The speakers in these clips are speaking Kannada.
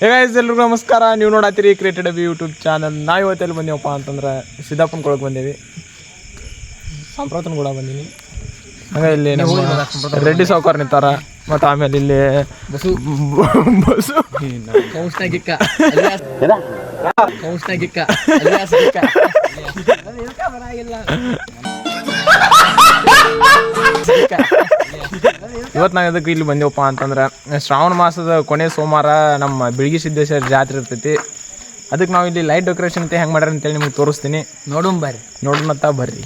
ಹೇ ಗೈಸ್ ಎಲ್ರಿಗೂ ನಮಸ್ಕಾರ. ನೀವು ನೋಡತ್ತೀರಿ ಕ್ರಿಯೇಟೆಡ್ ಅಬಿ ಯೂಟ್ಯೂಬ್ ಚಾನಲ್ ನಾವು ಇವತ್ತೆಲ್ಲಿ ಬಂದೇವಪ್ಪ ಅಂತಂದ್ರೆ ಸಿದ್ದಾಪುರ ಕೊಳಗೆ ಬಂದೇವಿ. ಸಂಪ್ರತನ ಕೂಡ ಬಂದೀನಿ. ಹಂಗ ಇಲ್ಲಿ ನಮ್ಮ ರೆಡ್ಡಿ ಸಾವುಕಾರ ನಿಂತಾರ. ಮತ್ತೆ ಆಮೇಲೆ ಇಲ್ಲಿ ಬಸ್ಸು ಬಸ್ಸು ಕೌಸ್ನಾಗಿಕ್ಕ ಕೌಸ್ನಾಗಿಕ್ಕ ಇವತ್ತು ನಾವು ಎದಕ್ಕೆ ಇಲ್ಲಿ ಬಂದೇವಪ್ಪ ಅಂತಂದ್ರೆ ಶ್ರಾವಣ ಮಾಸದ ಕೊನೆ ಸೋಮವಾರ ನಮ್ಮ ಬಿಳಿಗಿ ಸಿದ್ದೇಶ್ವರ ಜಾತ್ರೆ ಇರ್ತೈತಿ. ಅದಕ್ಕೆ ನಾವು ಇಲ್ಲಿ ಲೈಟ್ ಡೆಕೋರೇಷನ್ ಅಂತ ಹೆಂಗೆ ಮಾಡ್ಯಾರ ಅಂತೇಳಿ ನಿಮ್ಗೆ ತೋರಿಸ್ತೀನಿ. ನೋಡೋಣ ಬರ್ರಿ. ನೋಡೋಣತ್ತ ಬರ್ರಿ.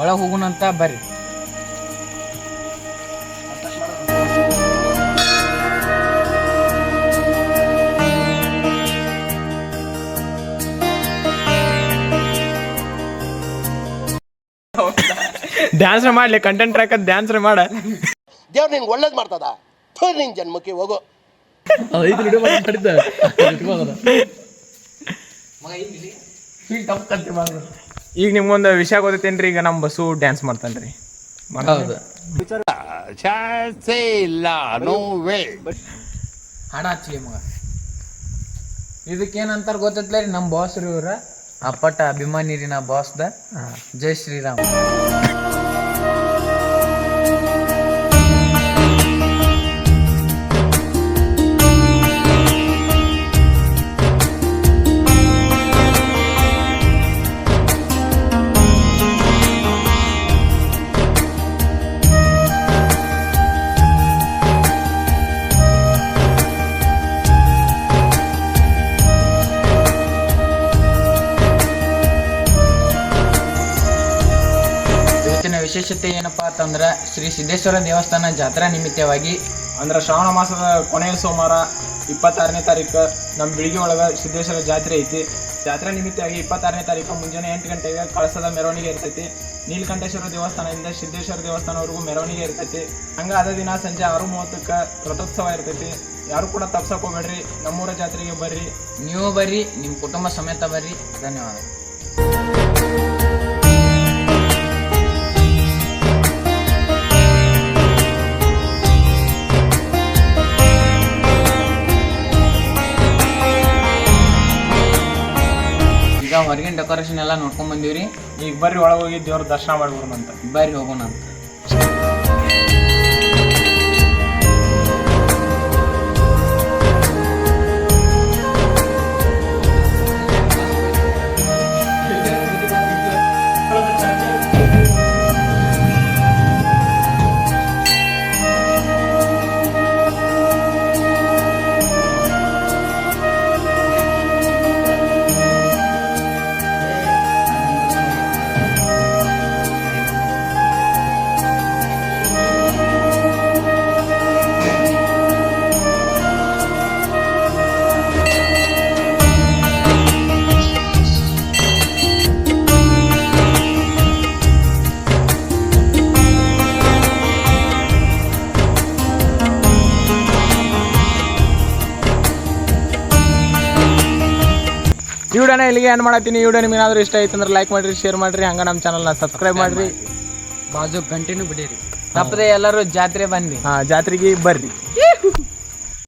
ಒಳಗೆ ಅಂತ ಬರ್ರಿ. ಡ್ಯಾನ್ಸ್ ಮಾಡ್ಲಿ ಕಂಟೆಂಟ್ ಟ್ರ್ಯಾಕ್ ಡ್ಯಾನ್ಸ್ ಮಾಡ. ದೇವ್ರು ನಿನ್ಗೆ ಒಳ್ಳೇದು ಮಾಡ್ತದ? ಥು, ನಿನ್ ಜನ್ಮಕ್ಕೆ ಹೋಗು. ಈಗ ನಿಮ್ಗೊಂದು ವಿಷಯ ಗೊತ್ತೈತೇನ್ರಿ ಈಗ ನಮ್ಮ ಬಸ್ಸು ಡ್ಯಾನ್ಸ್ ಮಾಡ್ತಾನ್ರಿ. ಹೌದು. ಚಾನ್ಸೇ ಇಲ್ಲ ನೋ ವೇ ಹಾಡ ಹಚ್ಚಲಿ ಮಗ. ಇದಕ್ಕೇನಂತಾರ ಗೊತ್ತೈತ್ಲ ರೀ ನಮ್ಮ ಬಾಸ್ ರೀ ಇವ್ರ. ಅಪ್ಪಟ ಅಭಿಮಾನಿ ರೀ ನಾ ಬಾಸ್ದ ಜೈ ಶ್ರೀರಾಮ್. ವಿಶೇಷತೆ ಏನಪ್ಪಾ ಅಂತಂದ್ರೆ ಶ್ರೀ ಸಿದ್ದೇಶ್ವರ ದೇವಸ್ಥಾನ ಜಾತ್ರಾ ನಿಮಿತ್ತವಾಗಿ ಅಂದ್ರೆ ಶ್ರಾವಣ ಮಾಸದ ಕೊನೆಯ ಸೋಮವಾರ ಇಪ್ಪತ್ತಾರನೇ ತಾರೀಕು ನಮ್ಮ ಬೆಳಿಗ್ಗೆ ಒಳಗೆ ಸಿದ್ದೇಶ್ವರ ಜಾತ್ರೆ ಐತಿ. ಜಾತ್ರೆ ನಿಮಿತ್ತವಾಗಿ ಇಪ್ಪತ್ತಾರನೇ ತಾರೀಕು ಮುಂಜಾನೆ ಎಂಟು ಗಂಟೆಗೆ ಕಳಸದ ಮೆರವಣಿಗೆ ಇರ್ತೈತಿ. ನೀಲಕಂಠೇಶ್ವರ ದೇವಸ್ಥಾನದಿಂದ ಸಿದ್ದೇಶ್ವರ ದೇವಸ್ಥಾನವರೆಗೂ ಮೆರವಣಿಗೆ ಇರ್ತೈತಿ. ಹಂಗೆ ಅದೇ ದಿನ ಸಂಜೆ ಆರು ಮೂವತ್ತಕ್ಕೆ ರಥೋತ್ಸವ ಇರ್ತೈತಿ. ಯಾರು ಕೂಡ ತಪ್ಸಕ್ಕೆ ಹೋಗ್ಬೇಡ್ರಿ. ನಮ್ಮೂರ ಜಾತ್ರೆಗೆ ಬರ್ರಿ. ನೀವು ಬರ್ರಿ, ನಿಮ್ಮ ಕುಟುಂಬ ಸಮೇತ ಬರ್ರಿ. ಧನ್ಯವಾದ. ಹೊರಗಿನ ಡೆಕೋರೇಷನ್ ಎಲ್ಲ ನೋಡ್ಕೊಂಡ್ ಬಂದಿವ್ರಿ. ಈಗ ಬರ್ರಿ ಒಳಗೆ ಹೋಗಿ ದೇವ್ರ ದರ್ಶನ ಮಾಡ್ಬೋಣ ಅಂತ ಬರ್ರಿ ಹೋಗೋಣ ಅಂತ ಈ ವಿಡಿಯೋನ ಇಲ್ಲಿಗೆ ಏನು ಮಾಡತ್ತೀನಿ ಈ ವಿಡಿಯೋ ಇಷ್ಟ ಆಯ್ತು ಅಂದ್ರೆ ಲೈಕ್ ಮಾಡಿರಿ ಶೇರ್ ಮಾಡಿರಿ ಹಂಗೆ ನಮ್ಮ ಚಾನಲ್ನ ಸಬ್ಸ್ಕ್ರೈಬ್ ಮಾಡಿರಿ. ಬಾಜು ಕಂಟಿನ್ಯೂ ಬಿಡಿರಿ. ತಪ್ಪದೆ ಎಲ್ಲರೂ ಜಾತ್ರೆ ಬನ್ನಿ. ಹಾಂ ಜಾತ್ರೆಗೆ ಬರ್ರಿ.